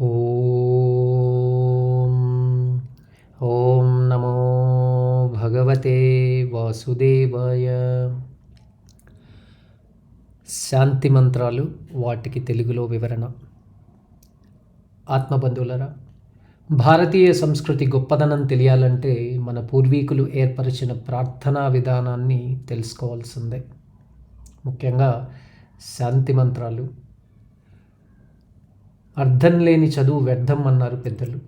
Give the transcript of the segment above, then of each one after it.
ఓం. ఓం నమో భగవతే వాసుదేవాయ. శాంతి మంత్రాలు వాటికి తెలుగులో వివరణ. ఆత్మబంధువులరా భారతీయ సంస్కృతి గొప్పదనం తెలియాలంటే మన పూర్వీకులు ఏర్పరిచిన ప్రార్థనా విధానాన్ని తెలుసుకోవాల్సిందే. ముఖ్యంగా శాంతి మంత్రాలు అర్థం లేని చదువు వ్యర్థం అన్నారు పెద్దలు.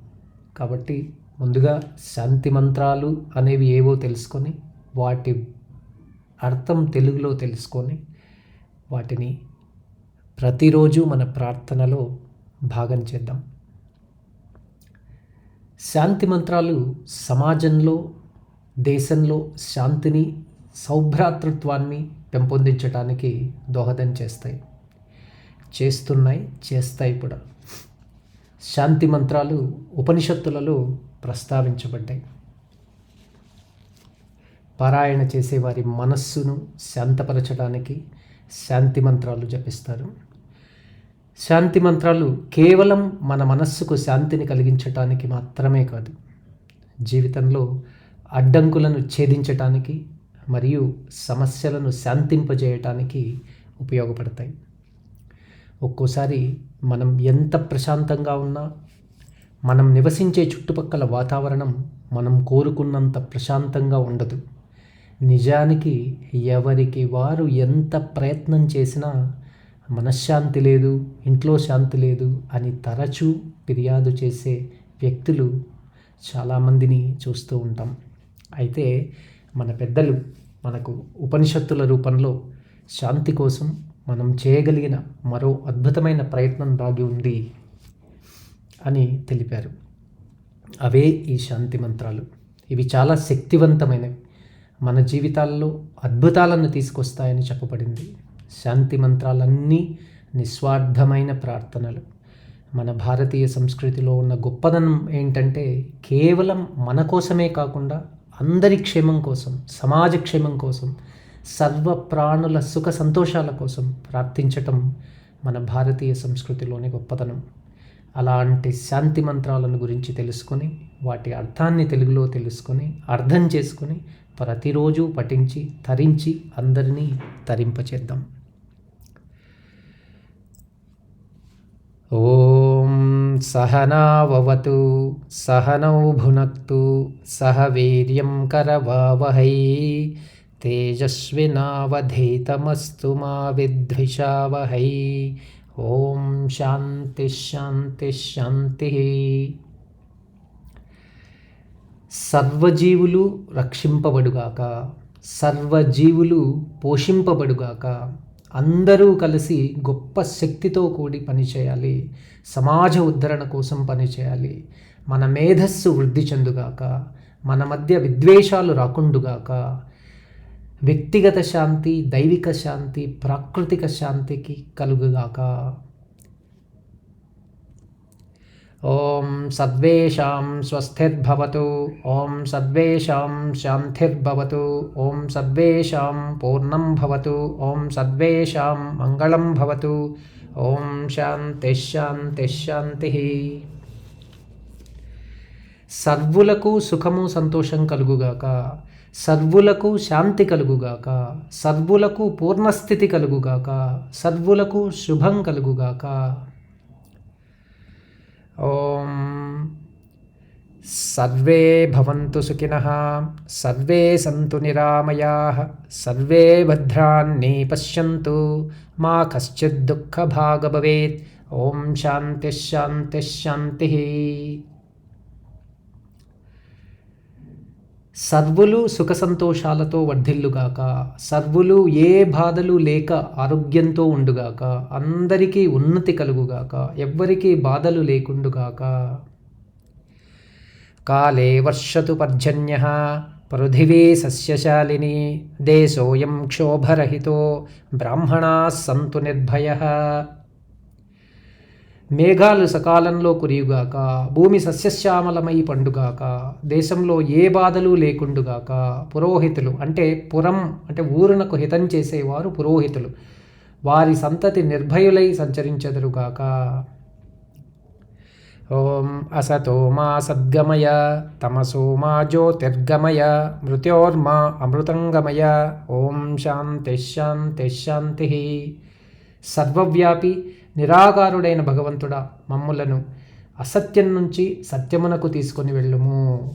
కాబట్టి ముందుగా శాంతి మంత్రాలు అనేవి ఏవో తెలుసుకొని వాటి అర్థం తెలుగులో తెలుసుకొని వాటిని ప్రతిరోజు మన ప్రార్థనలో భాగం చేద్దాం. శాంతి మంత్రాలు సమాజంలో దేశంలో శాంతిని సౌభ్రాతృత్వాన్ని పెంపొందించడానికి దోహదం చేస్తాయి. చేస్తున్నాయి చేస్తాయి కూడా. శాంతి మంత్రాలు ఉపనిషత్తులలో ప్రస్తావించబడ్డాయి. పారాయణ చేసే వారి మనస్సును శాంతపరచడానికి శాంతి మంత్రాలు జపిస్తారు. శాంతి మంత్రాలు కేవలం మన మనస్సుకు శాంతిని కలిగించటానికి మాత్రమే కాదు జీవితంలో అడ్డంకులను ఛేదించటానికి మరియు సమస్యలను శాంతింపజేయటానికి ఉపయోగపడతాయి. ఒక్కోసారి మనం ఎంత ప్రశాంతంగా ఉన్నా మనం నివసించే చుట్టుపక్కల వాతావరణం మనం కోరుకున్నంత ప్రశాంతంగా ఉండదు. నిజానికి ఎవరికి వారు ఎంత ప్రయత్నం చేసినా మనశ్శాంతి లేదు ఇంట్లో శాంతి లేదు అని తరచూ ఫిర్యాదు చేసే వ్యక్తులు చాలామందిని చూస్తూ ఉంటాం. అయితే మన పెద్దలు మనకు ఉపనిషత్తుల రూపంలో శాంతి కోసం మనం చేయగలిగిన మరో అద్భుతమైన ప్రయత్నం దాగి ఉంది అని తెలిపారు. అవే ఈ శాంతి మంత్రాలు. ఇవి చాలా శక్తివంతమైనవి. మన జీవితాల్లో అద్భుతాలను తీసుకొస్తాయని చెప్పబడింది. శాంతి మంత్రాలన్నీ నిస్వార్థమైన ప్రార్థనలు. మన భారతీయ సంస్కృతిలో ఉన్న గొప్పదనం ఏంటంటే కేవలం మన కోసమే కాకుండా అందరి క్షేమం కోసం సమాజ క్షేమం కోసం సర్వ ప్రాణుల సుఖ సంతోషాల కోసం ప్రార్థించటం మన భారతీయ సంస్కృతిలోని గొప్పతనం. అలాంటి శాంతి మంత్రాలను గురించి తెలుసుకొని వాటి అర్థాన్ని తెలుగులో తెలుసుకొని అర్థం చేసుకొని ప్రతిరోజు పఠించి తరించి అందరినీ తరింపచేద్దాం. ఓం సహనావతు సహనౌ భునక్తు సహ వీర్యం కరవావహై తేజస్వినావధీతమస్తు మా విద్విషావహై ఓం శాంతి శాంతి శాంతి సర్వజీవులు రక్షింపబడుగాక సర్వజీవులు పోషింపబడుగాక అందరూ కలిసి గొప్ప శక్తితో కూడి పనిచేయాలి సమాజ ఉద్ధరణ కోసం పనిచేయాలి మన మేధస్సు వృద్ధి చెందుగాక మన మధ్య విద్వేషాలు రాకుండుగాక వ్యక్తిగత శాంతి దైవిక శాంతి ప్రాకృతిక శాంతికి కలుగుగాక. ఓం సద్వేషాం స్వస్థిర్భవతు ఓం సద్వేషాం శాంతిర్భవతు ఓం సద్వేషాం పూర్ణం భవతు ఓం సద్వేషాం మంగళం భవతు ఓం శాంతి శాంతి శాంతి. సర్వులకు సుఖము సంతోషం కలుగుగాక. సర్వులకు శాంతి కలుగుగాక సర్వులకు పూర్ణస్థితి కలుగుగాక సర్వులకు శుభం కలుగుగాక. ఓం. సర్వే భవంతు సుఖినః సర్వే సంతు నిరామయాః సర్వే భద్రాన్ని పశ్యంతు మా కశ్చిద్ దుఃఖభాగ భవేత్. ఓం శాంతి శాంతి శాంతి. సర్వులు సుఖ సంతోషాలతో వర్ధిల్లుగాక సర్వులు ఏ బాధలు లేక ఆరోగ్యంతో ఉండుగాక అందరికీ ఉన్నతి కలుగుగాక ఎవ్వరికీ బాధలు లేకుండుగాక. కాలే వర్షతు పర్జన్య పృథివీ సస్యశాలిని దేశోయం క్షోభరహితో బ్రాహ్మణా సంతు నిర్భయ. మేఘాలు సకాలంలో కురియుగాక భూమి సస్యశ్యామలమై పండుగాక దేశంలో ఏ బాధలు లేకుండుగాక పురోహితులు అంటే పురం అంటే ఊరునకు హితం చేసేవారు పురోహితులు. వారి సంతతి నిర్భయులై సంచరించెదరుగాక. ఓం అసతో మా సద్గమయ తమసో మా జ్యోతిర్గమయ మృత్యోర్మా అమృతంగమయ. ఓం శాంతి శాంతి శాంతి. సర్వవ్యాపి నిరాకారుడైన భగవంతుడా మమ్ములను అసత్యం నుంచి సత్యమునకు తీసుకొని వెళ్ళుము.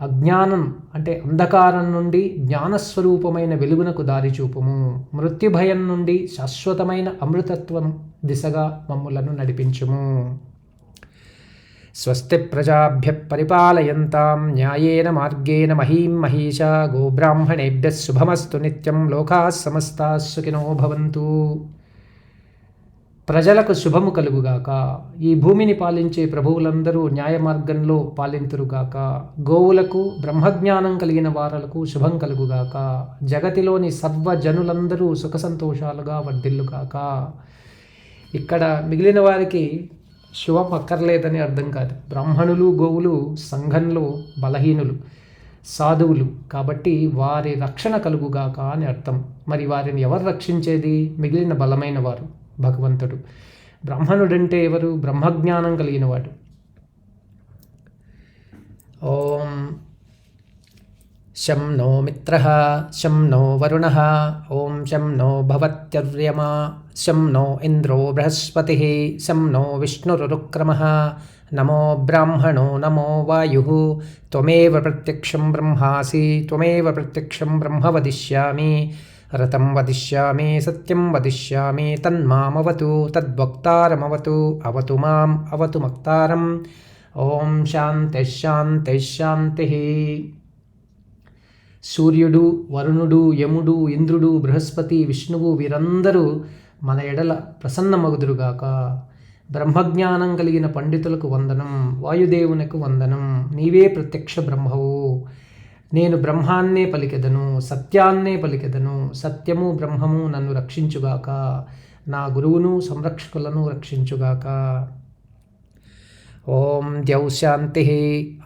అజ్ఞానం అంటే అంధకారం నుండి జ్ఞానస్వరూపమైన వెలుగునకు దారి చూపుము. మృత్యుభయం నుండి శాశ్వతమైన అమృతత్వం దిశగా మమ్ములను నడిపించుము. స్వస్తి ప్రజాభ్య పరిపాలయంతాం న్యాయేన మార్గేణ మహీం మహీషా గోబ్రాహ్మణేభ్య శుభమస్తు నిత్యం లోకా సమస్తా సుఖినో భవంతు. ప్రజలకు శుభము కలుగుగాక. ఈ భూమిని పాలించే ప్రభువులందరూ న్యాయ మార్గంలో పాలింతురుగాక. గోవులకు బ్రహ్మజ్ఞానం కలిగిన వారలకు శుభం కలుగుగాక. జగతిలోని సర్వజనులందరూ సుఖ సంతోషాలుగా వర్ధిల్లుగాక. ఇక్కడ మిగిలిన వారికి శుభం అక్కర్లేదని అర్థం కాదు. బ్రాహ్మణులు గోవులు సంఘంలో బలహీనులు సాధువులు. కాబట్టి వారి రక్షణ కలుగుగాక అని అర్థం. మరి వారిని ఎవరు రక్షించేది? మిగిలిన బలమైన వారు. భగవంతుడు. బ్రాహ్మణుడంటే ఎవరు? బ్రహ్మజ్ఞానం కలిగినవాడు. ఓం శం నో మిత్ర శం నో వరుణ ఓం శం నో భవత్యర్యమా శం నో ఇంద్రో బృహస్పతి శం నో విష్ణురుక్రమ నమో బ్రాహ్మణో నమో వాయు త్వమేవ ప్రత్యక్షం బ్రహ్మాసి త్వమేవ ప్రత్యక్షం బ్రహ్మ వదిష్యామి రతం వదిష్యామి సత్యం వదిష్యామి తన్మామవతు తద్వక్తారమవతు అవతు మాం అవతు మక్తారం. ఓం శాంతి శాంతి శాంతి. సూర్యుడు వరుణుడు యముడు ఇంద్రుడు బృహస్పతి విష్ణువు వీరందరూ మన ఎడల ప్రసన్నమగుదురుగాక. బ్రహ్మజ్ఞానం కలిగిన పండితులకు వందనం వాయుదేవునికి వందనం నీవే ప్రత్యక్ష బ్రహ్మవు. నేను బ్రహ్మాన్నే పలికెదను సత్యాన్నే పలికెదను సత్యము బ్రహ్మము నన్ను రక్షించుగాక నా గురువును సంరక్షకులను రక్షించుగాక. ఓం ద్యౌ శాంతి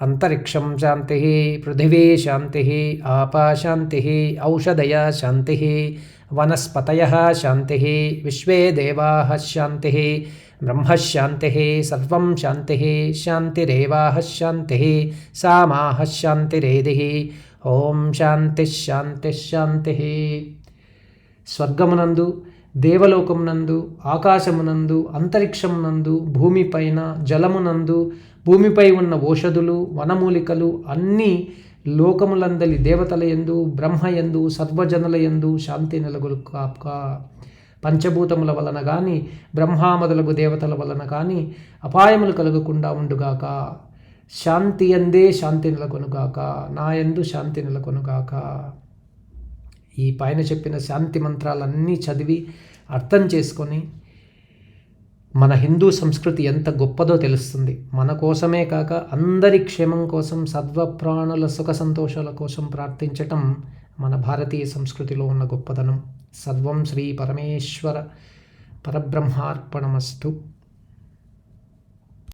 అంతరిక్షం శాంతి పృథివీ శాంతి ఆపా శాంతి ఔషధయ శాంతి వనస్పతయ శాంతి విశ్వే దేవా శాంతి బ్రహ్మశాంతి సర్వం శాంతి శాంతిరేవా శాంతి సా మా ఓం శాంతి శాంతి శాంతి స్వర్గమునందు దేవలోకమునందు ఆకాశమునందు అంతరిక్షమునందు భూమిపైన జలమునందు భూమిపై ఉన్న ఓషధులు వనమూలికలు అన్నీ లోకములందలి దేవతల ఎందు బ్రహ్మ ఎందు సర్వజనుల ఎందు శాంతి నెలగొలు కాక పంచభూతముల వలన కానీ బ్రహ్మామదులకు దేవతల వలన కానీ అపాయములు కలగకుండా ఉండుగాక. శాంతి ఎందే శాంతి నెలకొనుగాక నా ఎందు శాంతి నెలకొనుగాక ఈ పైన చెప్పిన శాంతి మంత్రాలన్నీ చదివి అర్థం చేసుకొని మన హిందూ సంస్కృతి ఎంత గొప్పదో తెలుస్తుంది. మన కోసమే కాక అందరి క్షేమం కోసం సర్వప్రాణుల సుఖ సంతోషాల కోసం ప్రార్థించటం మన భారతీయ సంస్కృతిలో ఉన్న గొప్పదనం. సర్వం శ్రీ పరమేశ్వర పరబ్రహ్మార్పణమస్తు.